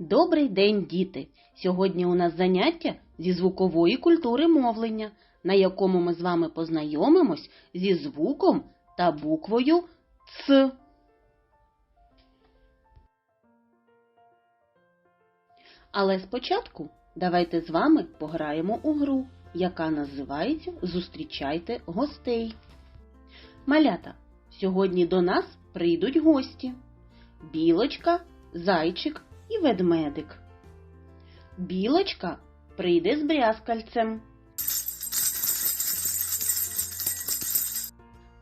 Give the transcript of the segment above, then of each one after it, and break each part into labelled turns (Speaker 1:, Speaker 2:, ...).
Speaker 1: Добрий день, діти! Сьогодні у нас заняття зі звукової культури мовлення, на якому ми з вами познайомимось зі звуком та буквою Ц. Але спочатку давайте з вами пограємо у гру, яка називається Зустрічайте гостей. Малята, сьогодні до нас прийдуть гості. Білочка, зайчик і ведмедик. Білочка прийде з брязкальцем.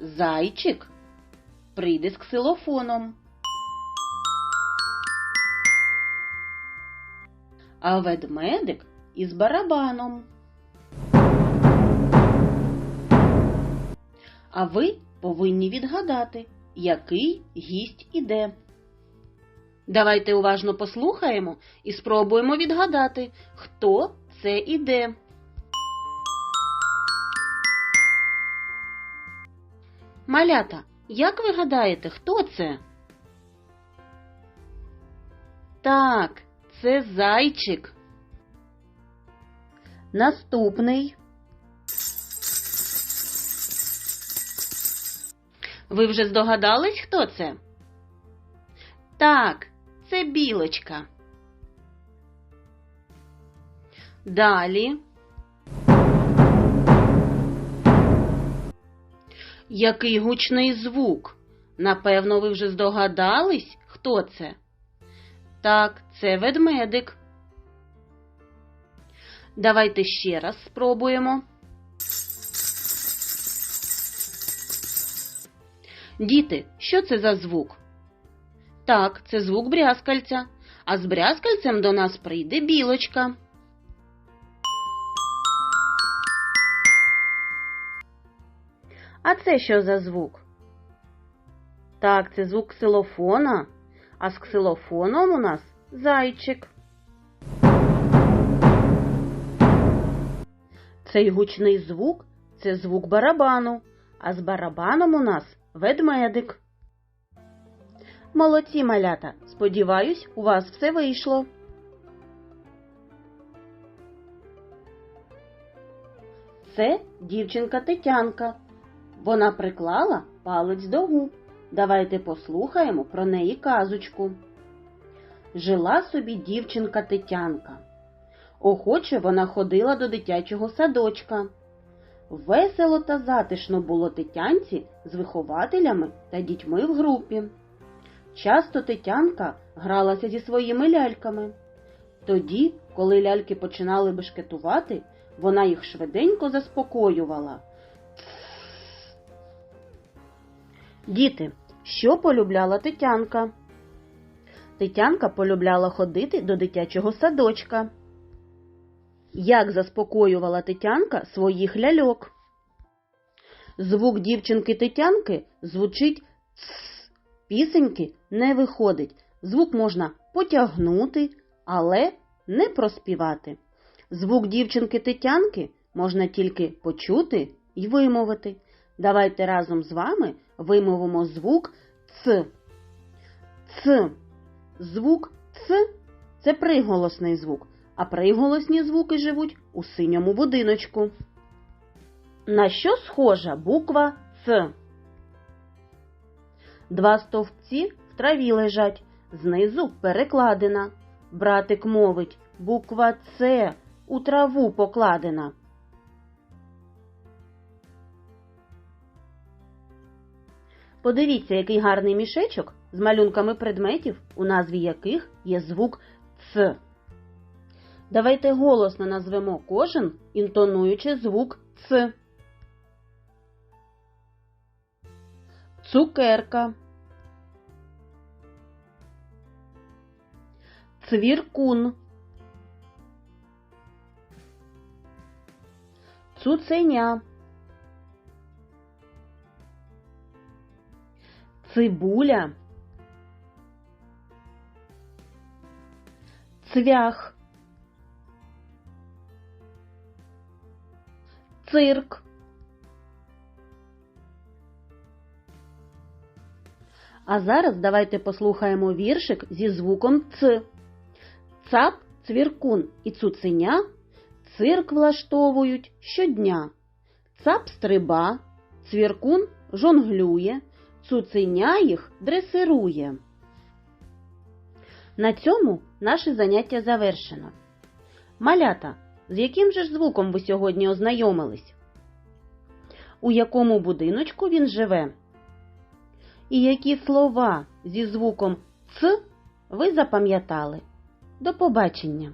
Speaker 1: Зайчик прийде з ксилофоном. А ведмедик із барабаном. А ви повинні відгадати, який гість іде. Давайте уважно послухаємо і спробуємо відгадати, хто це іде. Малята, як ви гадаєте, хто це? Так, це зайчик. Наступний. Ви вже здогадались, хто це? Так, це білочка. Далі. Який гучний звук? Напевно, ви вже здогадались, хто це? Так, це ведмедик. Давайте ще раз спробуємо. Діти, що це за звук? Так, це звук брязкальця, а з брязкальцем до нас прийде білочка. А це що за звук? Так, це звук ксилофона, а з ксилофоном у нас зайчик. Цей гучний звук це звук барабану, а з барабаном у нас ведмедик. Молодці малята! Сподіваюсь, у вас все вийшло. Це дівчинка Тетянка. Вона приклала палець до губ. Давайте послухаємо про неї казочку. Жила собі дівчинка Тетянка. Охоче вона ходила до дитячого садочка. Весело та затишно було Тетянці з вихователями та дітьми в групі. Часто Тетянка гралася зі своїми ляльками. Тоді, коли ляльки починали бешкетувати, вона їх швиденько заспокоювала. Діти, що полюбляла Тетянка? Тетянка полюбляла ходити до дитячого садочка. Як заспокоювала Тетянка своїх ляльок? Звук дівчинки Тетянки звучить «ц». Пісеньки не виходить. Звук можна потягнути, але не проспівати. Звук дівчинки Тетянки можна тільки почути і вимовити. Давайте разом з вами вимовимо звук Ц. Ц. Звук Ц це приголосний звук, а приголосні звуки живуть у синьому будиночку. На що схожа буква Ц? Два стовпці траві лежать, знизу перекладена. Братик мовить, буква С у траву покладена. Подивіться, який гарний мішечок з малюнками предметів, у назві яких є звук Ц. Давайте голосно назвемо кожен, інтонуючи звук Ц. Цукерка. Цвіркун. Цуценя. Цибуля. Цвях. Цирк. А зараз давайте послухаємо віршик зі звуком Ц. Цап, цвіркун і цуценя цирк влаштовують щодня. Цап стриба, цвіркун жонглює, цуценя їх дресирує. На цьому наше заняття завершено. Малята, з яким же ж звуком ви сьогодні ознайомились? У якому будиночку він живе? І які слова зі звуком Ц ви запам'ятали? До побачення!